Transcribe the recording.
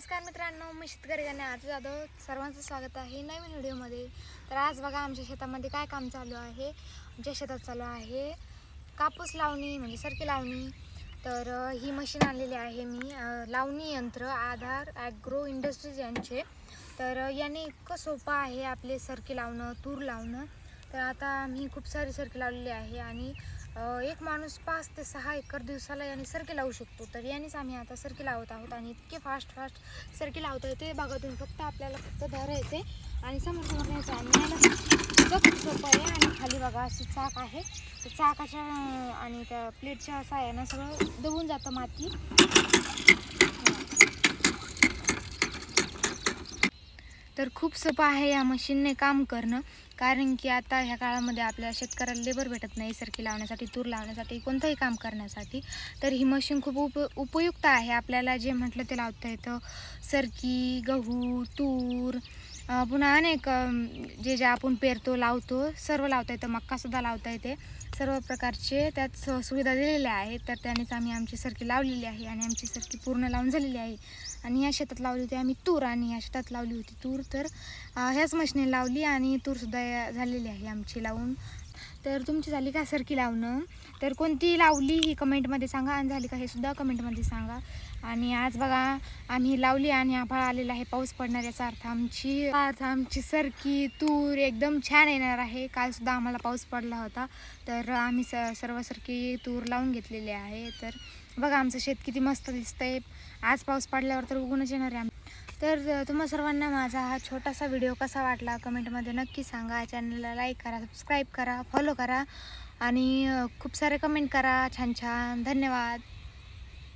नमस्कार मित्रांनो मी शेतकरी गाणे आज जाधव. सर्वांचं स्वागत आहे नवीन व्हिडिओमध्ये. तर आज बघा आमच्या शेतामध्ये काय काम चालू आहे? आमच्या शेतात चालू आहे कापूस लावणी म्हणजे सरकी लावणी. तर ही मशीन आणलेली आहे मी. लावणी यंत्र आधार ॲग्रो इंडस्ट्रीज यांचे. तर याने इतकं सोपं आहे आपले सरकी लावणं तूर लावणं. तर आता मी खूप सारी सरकी लावलेली आहे आणि एक माणूस पाच ते सहा एकर दिवसाला याने सरकी लावू शकतो. तर यानेच आम्ही आता सरकी लावत आहोत आणि इतके फास्ट फास्ट सरकी लावता येते ते तुम्ही फक्त आपल्याला फक्त धरायचे आणि समोर समोर न्यायचं आणि याला खूप सोपं आहे आणि खाली बघा अशी चाक आहे. तर चाकाच्या आणि त्या प्लेटच्या साह्यानं सगळं दबून जातं माती. तर खूप सोपं आहे या मशीनने काम करणं. कारण की आता ह्या काळामध्ये आपल्या शेतकऱ्याला लेबर भेटत नाही सरकी लावण्यासाठी तूर लावण्यासाठी कोणतंही काम करण्यासाठी. तर ही मशीन खूप उप उपयुक्त आहे. आपल्याला जे म्हटलं ते लावता येतं. सरकी गहू तूर पुन्हा अनेक जे जे आपण पेरतो लावतो सर्व लावता येतं. मक्कासुद्धा लावता येते. सर्व प्रकारचे त्यात स- सुविधा दिलेल्या आहेत. तर त्यानेच आम्ही आमची सरकी लावलेली आहे आणि आमची सरकी पूर्ण लावून झालेली आहे. आणि या शेतात लावली होती आम्ही तूर आणि या शेतात लावली होती तूर. तर ह्याच मशीने लावली आणि तूरसुद्धा झालेली आहे आमची लावून. तर तुमची झाली का सरकी लावणं? तर कोणती लावली ही कमेंटमध्ये सांगा आणि झाली का हे सुद्धा कमेंटमध्ये सांगा. आणि आज बघा आम्ही लावली आणि आभाळ आलेला आहे. पाऊस पडणार याचा अर्थ आमची अर्थ आमची सरकी तूर एकदम छान येणार आहे. कालसुद्धा आम्हाला पाऊस पडला होता. तर आम्ही स सर्व सरकी तूर लावून घेतलेली आहे. तर बघा आमचं शेत किती मस्त दिसतंय. आज पाऊस पडल्यावर तर उगूनच येणार आहे तर तुम्हा सर्वांना माझा हा छोटासा व्हिडिओ कसा वाटला कमेंटमध्ये नक्की सांगा. चॅनलला लाईक करा सबस्क्राईब करा फॉलो करा आणि खूप सारे कमेंट करा. छान छान. धन्यवाद.